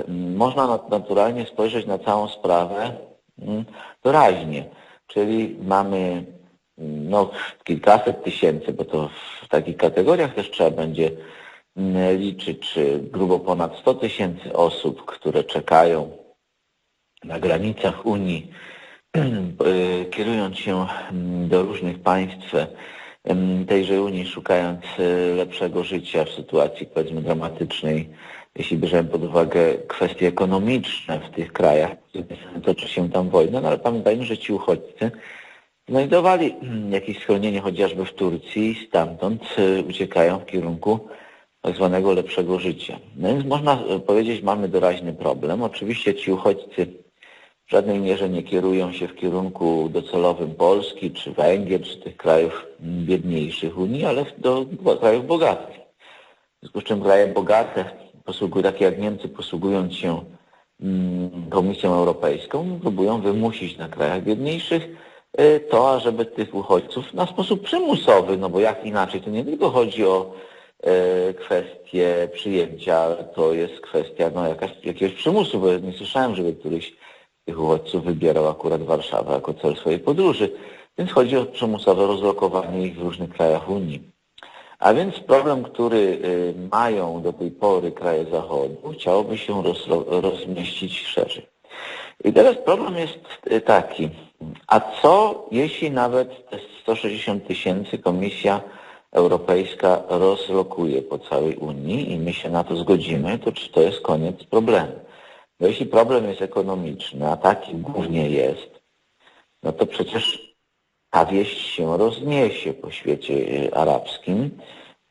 mm, można naturalnie spojrzeć na całą sprawę mm, doraźnie. Czyli mamy mm, no, kilkaset tysięcy, bo to w takich kategoriach też trzeba będzie liczyć, czy grubo ponad 100 tysięcy osób, które czekają na granicach Unii, kierując się do różnych państw tejże Unii, szukając e, lepszego życia w sytuacji powiedzmy dramatycznej, jeśli bierzemy pod uwagę kwestie ekonomiczne w tych krajach, toczy się tam wojna, no ale pamiętajmy, że ci uchodźcy znajdowali jakieś schronienie chociażby w Turcji i stamtąd e, uciekają w kierunku tak zwanego lepszego życia. No więc można e, powiedzieć, mamy doraźny problem. Oczywiście ci uchodźcy w żadnej mierze nie kierują się w kierunku docelowym Polski, czy Węgier, czy tych krajów biedniejszych Unii, ale do krajów bogatych. W związku z czym kraje bogate, takie jak Niemcy, posługując się mm, Komisją Europejską, próbują wymusić na krajach biedniejszych e, to, ażeby tych uchodźców na sposób przymusowy, no bo jak inaczej, to nie tylko chodzi o e, kwestię przyjęcia, to jest kwestia no, jakaś, jakiegoś przymusu, bo nie słyszałem, żeby któryś tych uchodźców wybierał akurat Warszawę jako cel swojej podróży. Więc chodzi o przymusowe rozlokowanie ich w różnych krajach Unii. A więc problem, który y, mają do tej pory kraje Zachodu, chciałoby się roz, rozmieścić szerzej. I teraz problem jest y, taki, a co jeśli nawet te 160 tysięcy Komisja Europejska rozlokuje po całej Unii i my się na to zgodzimy, to czy to jest koniec problemu? No jeśli problem jest ekonomiczny, a taki głównie jest, no to przecież ta wieść się rozniesie po świecie y, arabskim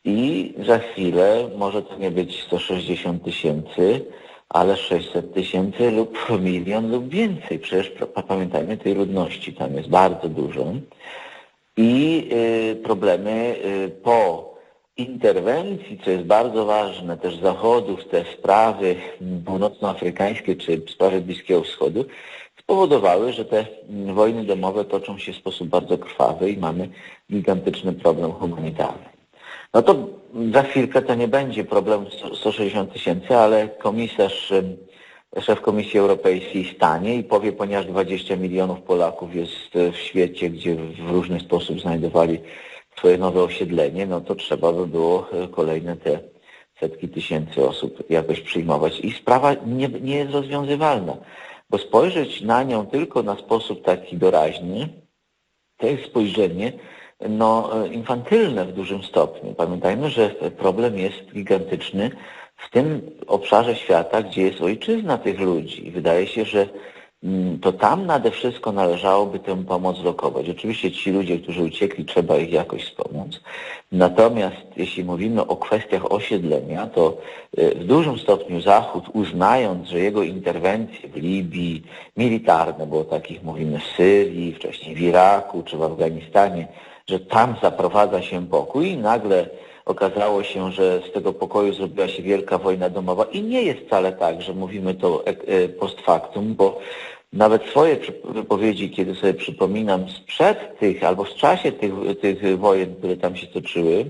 i za chwilę może to nie być 160 tysięcy, ale 600 tysięcy lub milion lub więcej. Przecież pamiętajmy, tej ludności tam jest bardzo dużo. I y, problemy y, po interwencji, co jest bardzo ważne, też Zachodu w te sprawy północnoafrykańskie czy sprawy Bliskiego Wschodu, spowodowały, że te wojny domowe toczą się w sposób bardzo krwawy i mamy gigantyczny problem humanitarny. No to za chwilkę to nie będzie problem 160 tysięcy, ale komisarz, szef Komisji Europejskiej stanie i powie, ponieważ 20 milionów Polaków jest w świecie, gdzie w różny sposób znajdowali swoje nowe osiedlenie, no to trzeba by było e, kolejne te setki tysięcy osób jakoś przyjmować. I sprawa nie, nie jest rozwiązywalna, bo spojrzeć na nią tylko na sposób taki doraźny, to jest spojrzenie no, e, infantylne w dużym stopniu. Pamiętajmy, że problem jest gigantyczny w tym obszarze świata, gdzie jest ojczyzna tych ludzi. Wydaje się, że to tam nade wszystko należałoby tę pomoc lokować. Oczywiście ci ludzie, którzy uciekli, trzeba ich jakoś wspomóc. Natomiast jeśli mówimy o kwestiach osiedlenia, to y, w dużym stopniu Zachód, uznając, że jego interwencje w Libii, militarne, bo o takich mówimy w Syrii, wcześniej w Iraku czy w Afganistanie, że tam zaprowadza się pokój i nagle okazało się, że z tego pokoju zrobiła się wielka wojna domowa i nie jest wcale tak, że mówimy to e, e, post factum, bo nawet swoje wypowiedzi, kiedy sobie przypominam sprzed tych albo w czasie tych, tych wojen, które tam się toczyły,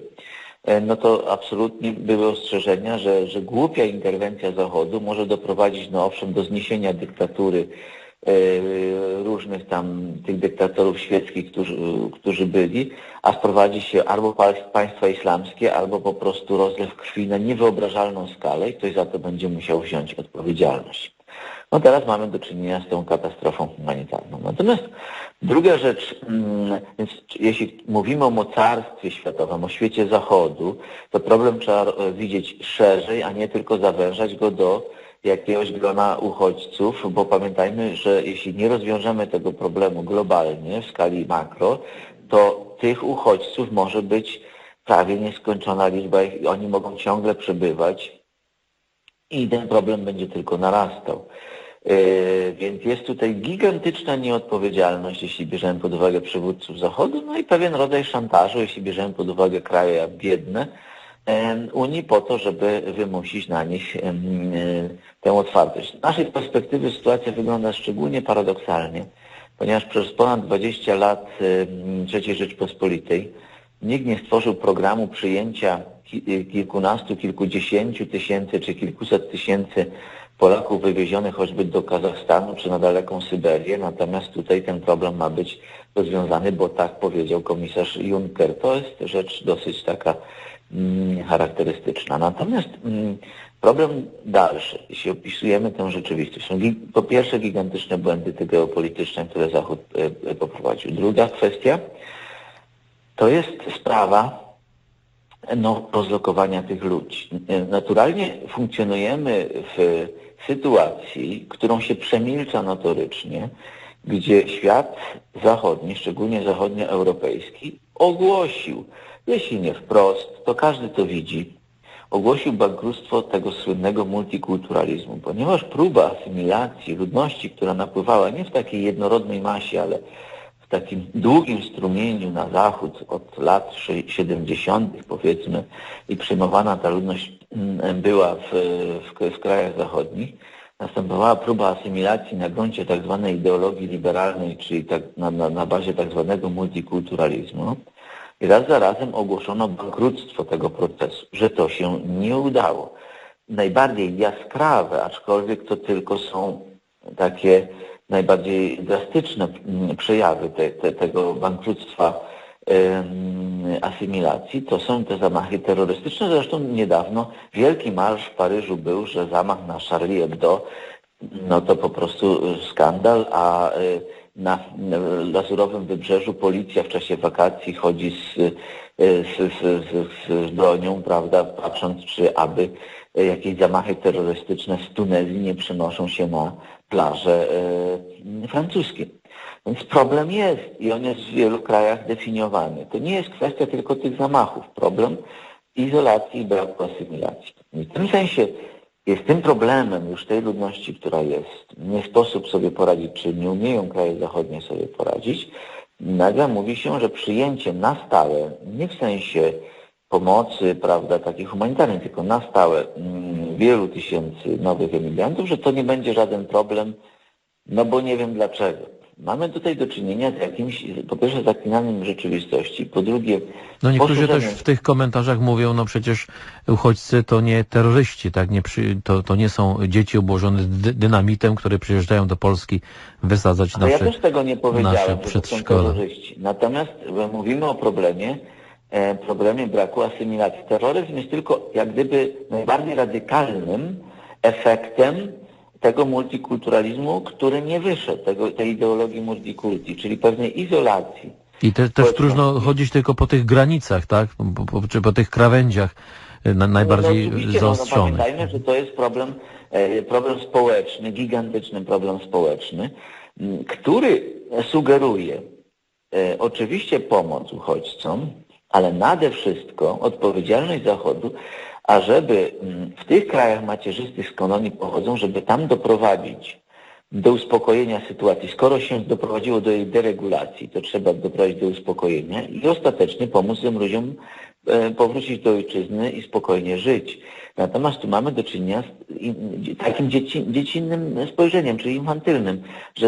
e, no to absolutnie były ostrzeżenia, że, że głupia interwencja Zachodu może doprowadzić, no owszem, do zniesienia dyktatury e, różnych tam tych dyktatorów świeckich, którzy, którzy byli, a sprowadzi się albo państwa islamskie, albo po prostu rozlew krwi na niewyobrażalną skalę i ktoś za to będzie musiał wziąć odpowiedzialność. No teraz mamy do czynienia z tą katastrofą humanitarną. Natomiast druga rzecz, mm, więc jeśli mówimy o mocarstwie światowym, o świecie zachodu, to problem trzeba widzieć szerzej, a nie tylko zawężać go do jakiegoś grona uchodźców, bo pamiętajmy, że jeśli nie rozwiążemy tego problemu globalnie, w skali makro, to tych uchodźców może być prawie nieskończona liczba i oni mogą ciągle przebywać i ten problem będzie tylko narastał. E, więc jest tutaj gigantyczna nieodpowiedzialność, jeśli bierzemy pod uwagę przywódców Zachodu, no i pewien rodzaj szantażu, jeśli bierzemy pod uwagę kraje biedne Unii po to, żeby wymusić na nich tę otwartość. Z naszej perspektywy sytuacja wygląda szczególnie paradoksalnie, ponieważ przez ponad 20 lat III Rzeczpospolitej nikt nie stworzył programu przyjęcia kilkunastu, kilkudziesięciu tysięcy czy kilkuset tysięcy Polaków wywiezionych choćby do Kazachstanu czy na daleką Syberię, natomiast tutaj ten problem ma być rozwiązany, bo tak powiedział komisarz Juncker. To jest rzecz dosyć taka mm, charakterystyczna. Natomiast mm, problem dalszy, jeśli opisujemy tę rzeczywistość, są po pierwsze gigantyczne błędy te geopolityczne, które Zachód e, e, poprowadził. Druga kwestia to jest sprawa no, rozlokowania tych ludzi. Naturalnie funkcjonujemy w sytuacji, którą się przemilcza notorycznie, gdzie świat zachodni, szczególnie zachodnioeuropejski, ogłosił, jeśli nie wprost, to każdy to widzi, ogłosił bankructwo tego słynnego multikulturalizmu, ponieważ próba asymilacji ludności, która napływała nie w takiej jednorodnej masie, ale takim długim strumieniu na zachód od lat 70. powiedzmy i przyjmowana ta ludność mm, była w, w, w krajach zachodnich, następowała próba asymilacji na gruncie tzw. Tak ideologii liberalnej, czyli tak, na, na, na bazie tzw. Tak multikulturalizmu. I raz za razem ogłoszono bankructwo tego procesu, że to się nie udało. Najbardziej jaskrawe, aczkolwiek to tylko są takie najbardziej drastyczne mm, przejawy te, te, tego bankructwa asymilacji, to są te zamachy terrorystyczne. Zresztą niedawno wielki marsz w Paryżu był, że zamach na Charlie Hebdo, no to po prostu skandal, a y, na Lazurowym Wybrzeżu policja w czasie wakacji chodzi z, y, z, z, z bronią, prawda, patrząc, czy aby jakieś zamachy terrorystyczne z Tunezji nie przenoszą się na plaże y, francuskie. Więc problem jest i on jest w wielu krajach definiowany. To nie jest kwestia tylko tych zamachów. Problem izolacji i braku asymilacji. I w tym sensie jest tym problemem już tej ludności, która jest. Nie sposób sobie poradzić, czy nie umieją kraje zachodnie sobie poradzić. Nagle mówi się, że przyjęcie na stałe, nie w sensie pomocy, prawda, takiej humanitarnej, tylko na stałe mm, wielu tysięcy nowych emigrantów, że to nie będzie żaden problem, no bo nie wiem dlaczego. Mamy tutaj do czynienia z jakimś, po pierwsze, zaklinaniem rzeczywistości, po drugie... No niektórzy też w tych komentarzach mówią, no przecież uchodźcy to nie terroryści, tak? Nie przy, to, to nie są dzieci obłożone dynamitem, które przyjeżdżają do Polski wysadzać nasze Ja też tego nie powiedziałem, że to są terroryści. Natomiast e, mówimy o problemie, e, problemie braku asymilacji. Terroryzm jest tylko jak gdyby najbardziej radykalnym efektem tego multikulturalizmu, który nie wyszedł, tego, tej ideologii multikulti, czyli pewnej izolacji. I te, też trudno chodzić tylko po tych granicach, tak? Po, po, czy po tych krawędziach e, na, najbardziej no, no, zaostrzonych. No, pamiętajmy, że to jest problem, e, problem społeczny, gigantyczny problem społeczny, który sugeruje e, oczywiście pomoc uchodźcom, ale nade wszystko odpowiedzialność Zachodu ażeby mm, w tych krajach macierzystych, z kolonii pochodzą, żeby tam doprowadzić do uspokojenia sytuacji. Skoro się doprowadziło do jej deregulacji, to trzeba doprowadzić do uspokojenia i ostatecznie pomóc tym ludziom e, powrócić do ojczyzny i spokojnie żyć. Natomiast tu mamy do czynienia z takim dzieci, dziecinnym spojrzeniem, czyli infantylnym, że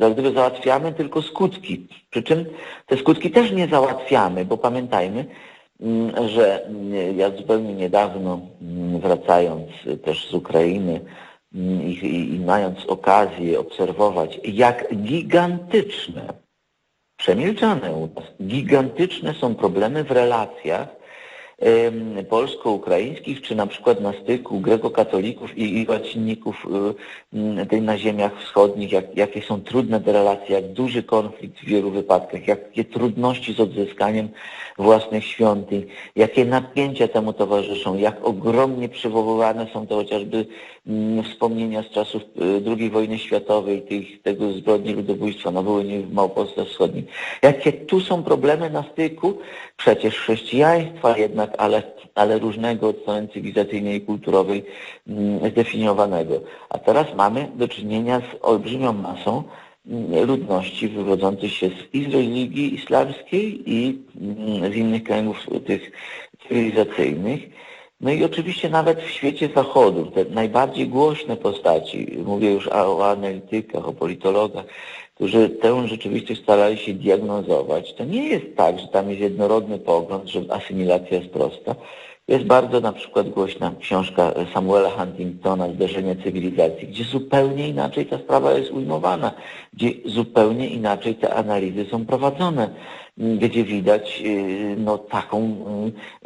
jak gdyby załatwiamy tylko skutki. Przy czym te skutki też nie załatwiamy, bo pamiętajmy, że mm, ja zupełnie niedawno, mm, wracając też z Ukrainy i, i, mając okazję obserwować, jak gigantyczne, przemilczane u nas, gigantyczne są problemy w relacjach polsko-ukraińskich, czy na przykład na styku grekokatolików i, i łacinników y, tej na ziemiach wschodnich, jak, jakie są trudne te relacje, jak duży konflikt w wielu wypadkach, jakie trudności z odzyskaniem własnych świątyń, jakie napięcia temu towarzyszą, jak ogromnie przywoływane są to chociażby wspomnienia z czasów y, II wojny światowej, tych, tego zbrodni ludobójstwa na Wołyniu w Małopolsce Wschodniej. Jakie tu są problemy na styku przecież chrześcijaństwa jednak, ale, ale różnego od strony cywilizacyjnej i kulturowej mm, zdefiniowanego. A teraz mamy do czynienia z olbrzymią masą mm, ludności wywodzących się z i z religii islamskiej i mm, z innych kręgów tych cywilizacyjnych. No i oczywiście nawet w świecie zachodu, te najbardziej głośne postaci, mówię już o analitykach, o politologach, którzy tę rzeczywistość starali się diagnozować, to nie jest tak, że tam jest jednorodny pogląd, że asymilacja jest prosta, Jest bardzo na przykład głośna książka Samuela Huntingtona Zderzenie cywilizacji, gdzie zupełnie inaczej ta sprawa jest ujmowana, gdzie zupełnie inaczej te analizy są prowadzone, gdzie widać y, no, taką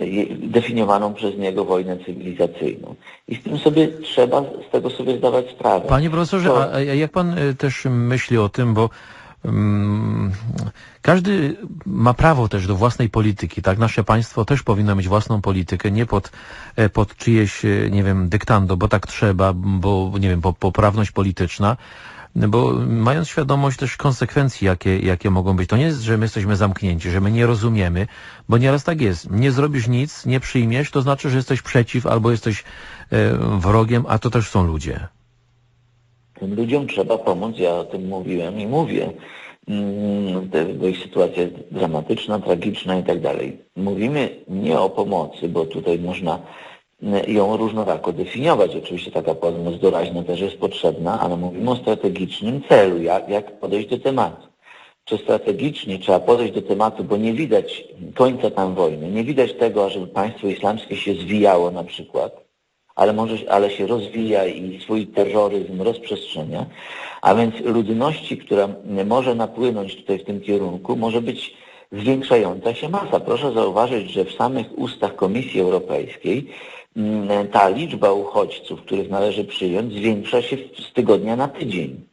y, definiowaną przez niego wojnę cywilizacyjną. I z tym sobie trzeba z tego sobie zdawać sprawę. Panie profesorze, to... a jak pan y, też myśli o tym, bo Mm, każdy ma prawo też do własnej polityki, tak? Nasze państwo też powinno mieć własną politykę, nie pod, e, pod czyjeś, e, nie wiem, dyktando, bo tak trzeba, bo, nie wiem, poprawność polityczna, bo mając świadomość też konsekwencji, jakie, jakie mogą być, to nie jest, że my jesteśmy zamknięci, że my nie rozumiemy, bo nieraz tak jest. Nie zrobisz nic, nie przyjmiesz, to znaczy, że jesteś przeciw albo jesteś e, wrogiem, a to też są ludzie. Tym ludziom trzeba pomóc, ja o tym mówiłem i mówię, mm, bo ich sytuacja jest dramatyczna, tragiczna i tak dalej. Mówimy nie o pomocy, bo tutaj można ją różnorako definiować. Oczywiście taka pomoc doraźna też jest potrzebna, ale mówimy o strategicznym celu, jak, jak podejść do tematu. Czy strategicznie trzeba podejść do tematu, bo nie widać końca tam wojny, nie widać tego, ażeby państwo islamskie się zwijało na przykład, ale, może, ale się rozwija i swój terroryzm rozprzestrzenia, a więc ludności, która może napłynąć tutaj w tym kierunku, może być zwiększająca się masa. Proszę zauważyć, że w samych ustach Komisji Europejskiej ta liczba uchodźców, których należy przyjąć, zwiększa się z tygodnia na tydzień.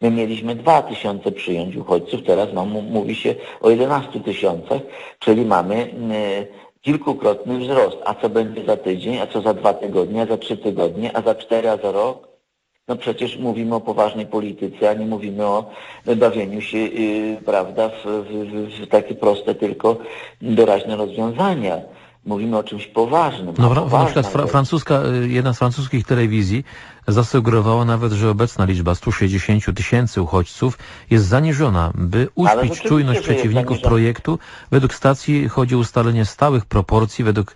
My mieliśmy 2 tysiące przyjąć uchodźców, teraz mam, mówi się o 11 tysiącach, czyli mamy mm, kilkukrotny wzrost. A co będzie za tydzień, a co za dwa tygodnie, a za trzy tygodnie, a za cztery, a za rok? No przecież mówimy o poważnej polityce, a nie mówimy o bawieniu się, yy, prawda, w, w, w takie proste, tylko doraźne rozwiązania mówimy o czymś poważnym. No, na przykład fra francuska, y, jedna z francuskich telewizji zasugerowała nawet, że obecna liczba 160 tysięcy uchodźców jest zaniżona. By uśpić czujność przeciwników projektu, według stacji chodzi o ustalenie stałych proporcji, według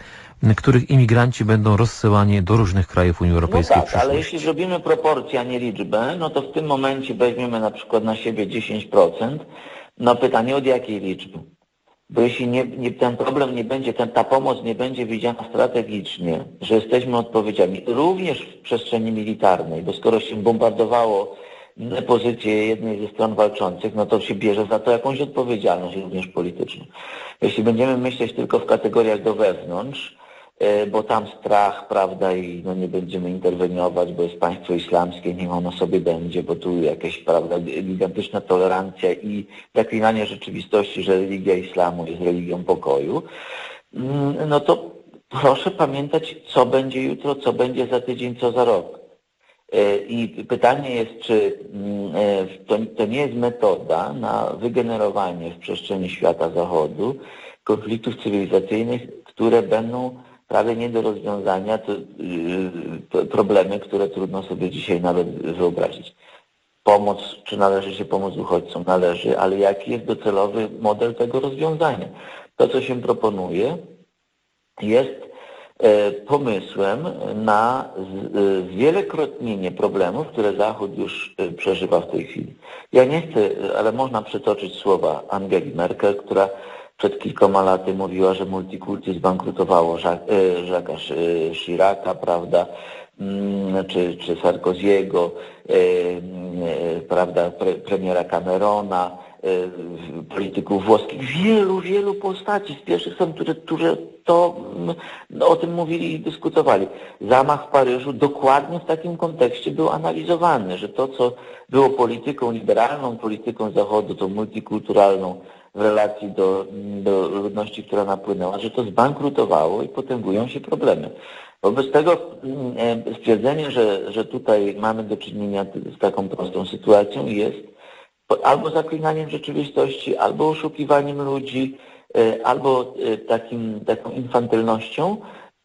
których imigranci będą rozsyłani do różnych krajów Unii Europejskiej. No tak, ale jeśli zrobimy proporcję, a nie liczbę, no to w tym momencie weźmiemy na przykład na siebie 10%. No pytanie od jakiej liczby? Bo jeśli nie, nie, ten problem nie będzie, ten, ta pomoc nie będzie widziana strategicznie, że jesteśmy odpowiedzialni, również w przestrzeni militarnej, bo skoro się bombardowało pozycję jednej ze stron walczących, no to się bierze za to jakąś odpowiedzialność również polityczną. Jeśli będziemy myśleć tylko w kategoriach do wewnątrz, bo tam strach, prawda, i no nie będziemy interweniować, bo jest państwo islamskie, niech ono sobie będzie, bo tu jakaś, prawda, gigantyczna tolerancja i zaklinanie rzeczywistości, że religia islamu jest religią pokoju, mm, no to proszę pamiętać, co będzie jutro, co będzie za tydzień, co za rok. E, I pytanie jest, czy mm, e, to, to nie jest metoda na wygenerowanie w przestrzeni świata zachodu konfliktów cywilizacyjnych, które będą prawie nie do rozwiązania to, yy, problemy, które trudno sobie dzisiaj nawet wyobrazić. Pomoc, czy należy się pomóc uchodźcom? Należy, ale jaki jest docelowy model tego rozwiązania? To, co się proponuje, jest e, pomysłem na e, zwielokrotnienie problemów, które Zachód już e, przeżywa w tej chwili. Ja nie chcę, ale można przytoczyć słowa Angeli Merkel, która przed kilkoma laty mówiła, że multikulti zbankrutowało Jacques'a e, Chiraca, prawda, mm, czy, czy Sarkoziego, e, e, prawda, pre, premiera Camerona, polityków włoskich, wielu, wielu postaci z pierwszych stron, które, które to no, o tym mówili i dyskutowali. Zamach w Paryżu dokładnie w takim kontekście był analizowany, że to, co było polityką liberalną, polityką Zachodu, to multikulturalną, w relacji do, do ludności, która napłynęła, że to zbankrutowało i potęgują się problemy. Wobec tego mm, e, stwierdzenie, że, że tutaj mamy do czynienia z taką prostą sytuacją jest albo zaklinaniem rzeczywistości, albo oszukiwaniem ludzi, e, albo e, takim, taką infantylnością,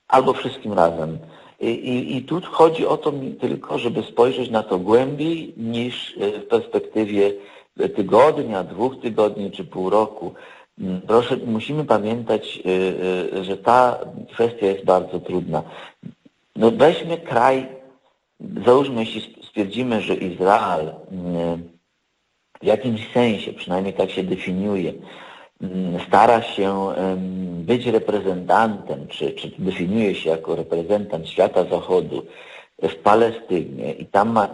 albo wszystkim razem. I, i, tu chodzi o to tylko, żeby spojrzeć na to głębiej niż w perspektywie tygodnia, dwóch tygodni czy pół roku. Mm, proszę, musimy pamiętać, y, y, że ta kwestia jest bardzo trudna. No weźmy kraj, załóżmy, jeśli stwierdzimy, że Izrael y, w jakimś sensie, przynajmniej tak się definiuje, mm, stara się być reprezentantem, czy, czy definiuje się jako reprezentant świata zachodu w Palestynie i tam ma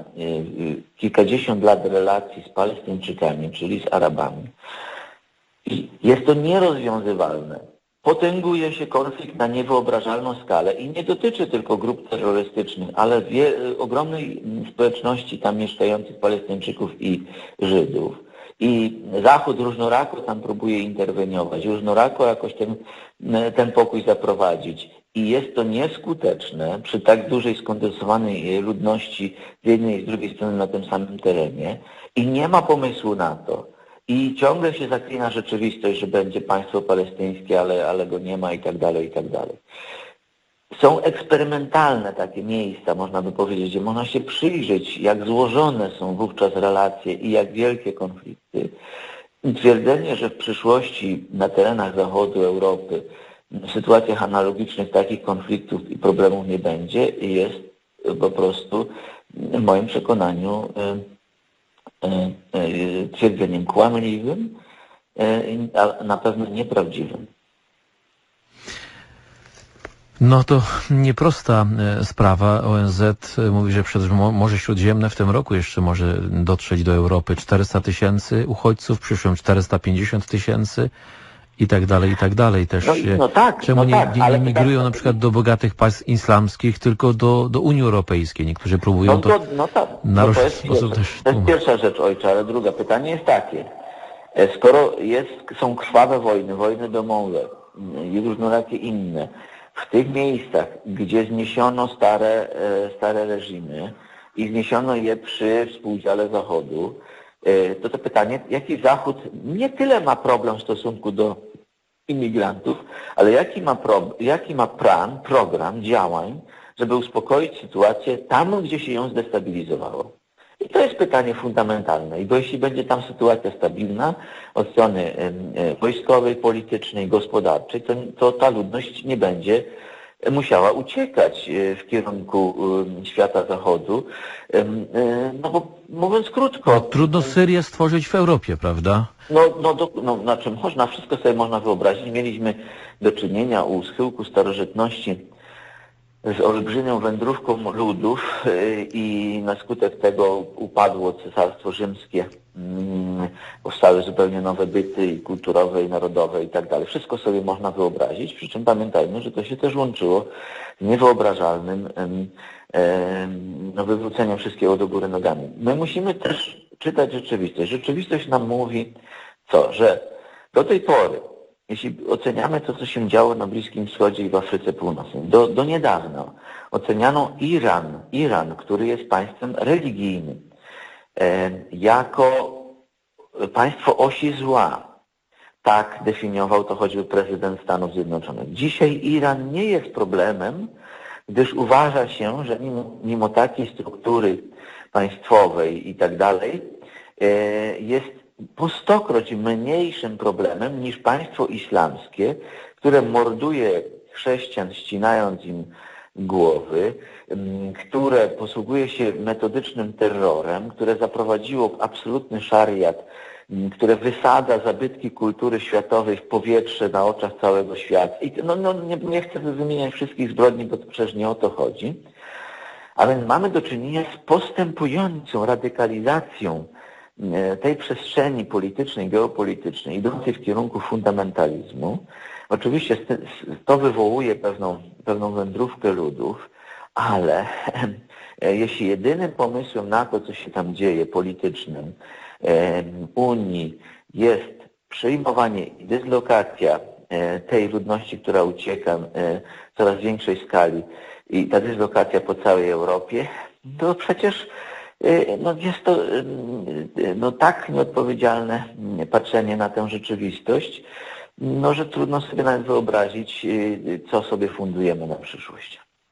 kilkadziesiąt lat relacji z Palestyńczykami, czyli z Arabami, i jest to nierozwiązywalne. Potęguje się konflikt na niewyobrażalną skalę i nie dotyczy tylko grup terrorystycznych, ale wie, ogromnej społeczności tam mieszkających Palestyńczyków i Żydów. I Zachód różnorako tam próbuje interweniować, różnorako jakoś ten, ten pokój zaprowadzić. I jest to nieskuteczne przy tak dużej skondensowanej ludności z jednej i z drugiej strony na tym samym terenie. I nie ma pomysłu na to, i ciągle się zaklina rzeczywistość, że będzie państwo palestyńskie, ale, ale go nie ma i tak dalej, i tak dalej. Są eksperymentalne takie miejsca, można by powiedzieć, gdzie można się przyjrzeć, jak złożone są wówczas relacje i jak wielkie konflikty. Twierdzenie, że w przyszłości na terenach zachodu Europy sytuacjach analogicznych takich konfliktów i problemów nie będzie, jest po prostu w moim przekonaniu E, e, twierdzeniem kłamliwym, e, a na pewno nieprawdziwym. No to nieprosta sprawa. ONZ mówi, że przez Morze Śródziemne w tym roku jeszcze może dotrzeć do Europy 400 tysięcy uchodźców, w przyszłym 450 tysięcy i tak dalej, i tak dalej. Też no, no tak, czemu no nie, tak, nie, nie migrują tak, na przykład do bogatych państw islamskich, tylko do, do Unii Europejskiej? Niektórzy próbują no, to, no tak, na no to jest sposób też To jest pierwsza rzecz, ojcze, ale druga pytanie jest takie. E, skoro jest, są krwawe wojny, wojny domowe i różnorakie inne, w tych miejscach, gdzie zniesiono stare, e, stare reżimy i zniesiono je przy współudziale Zachodu, to to pytanie, jaki Zachód nie tyle ma problem w stosunku do imigrantów, ale jaki ma, pro, jaki ma plan, program działań, żeby uspokoić sytuację tam, gdzie się ją zdestabilizowało. I to jest pytanie fundamentalne. I bo jeśli będzie tam sytuacja stabilna od strony wojskowej, politycznej, gospodarczej, to, to ta ludność nie będzie musiała uciekać e, w kierunku świata zachodu. E, no bo mówiąc krótko... No, trudno Syrię stworzyć w Europie, prawda? No, no, do, no znaczy można, wszystko sobie można wyobrazić. Mieliśmy do czynienia u schyłku starożytności z olbrzymią wędrówką ludów y, i na skutek tego upadło Cesarstwo Rzymskie. Mm, powstały zupełnie nowe byty i kulturowe, i narodowe i tak dalej. Wszystko sobie można wyobrazić, przy czym pamiętajmy, że to się też łączyło z niewyobrażalnym no, wywróceniem wszystkiego do góry nogami. My musimy też czytać rzeczywistość. Rzeczywistość nam mówi co, że do tej pory jeśli oceniamy to, co się działo na Bliskim Wschodzie i w Afryce Północnej, do, do niedawna oceniano Iran, Iran, który jest państwem religijnym, e, jako państwo osi zła. Tak definiował to choćby prezydent Stanów Zjednoczonych. Dzisiaj Iran nie jest problemem, gdyż uważa się, że mimo, mimo takiej struktury państwowej i tak dalej, e, jest po stokroć mniejszym problemem niż państwo islamskie, które morduje chrześcijan, ścinając im głowy, mm, które posługuje się metodycznym terrorem, które zaprowadziło absolutny szariat, mm, które wysadza zabytki kultury światowej w powietrze na oczach całego świata. I no, no, nie, nie chcę wymieniać wszystkich zbrodni, bo to przecież nie o to chodzi. A więc mamy do czynienia z postępującą radykalizacją tej przestrzeni politycznej, geopolitycznej idącej w kierunku fundamentalizmu. Oczywiście to wywołuje pewną, pewną wędrówkę ludów, ale e, jeśli jedynym pomysłem na to, co się tam dzieje politycznym e, Unii jest przyjmowanie i dyslokacja tej ludności, która ucieka w coraz większej skali i ta dyslokacja po całej Europie, to przecież no jest to y, y, no tak nieodpowiedzialne patrzenie na tę rzeczywistość, no że trudno sobie nawet wyobrazić, co sobie fundujemy na przyszłość.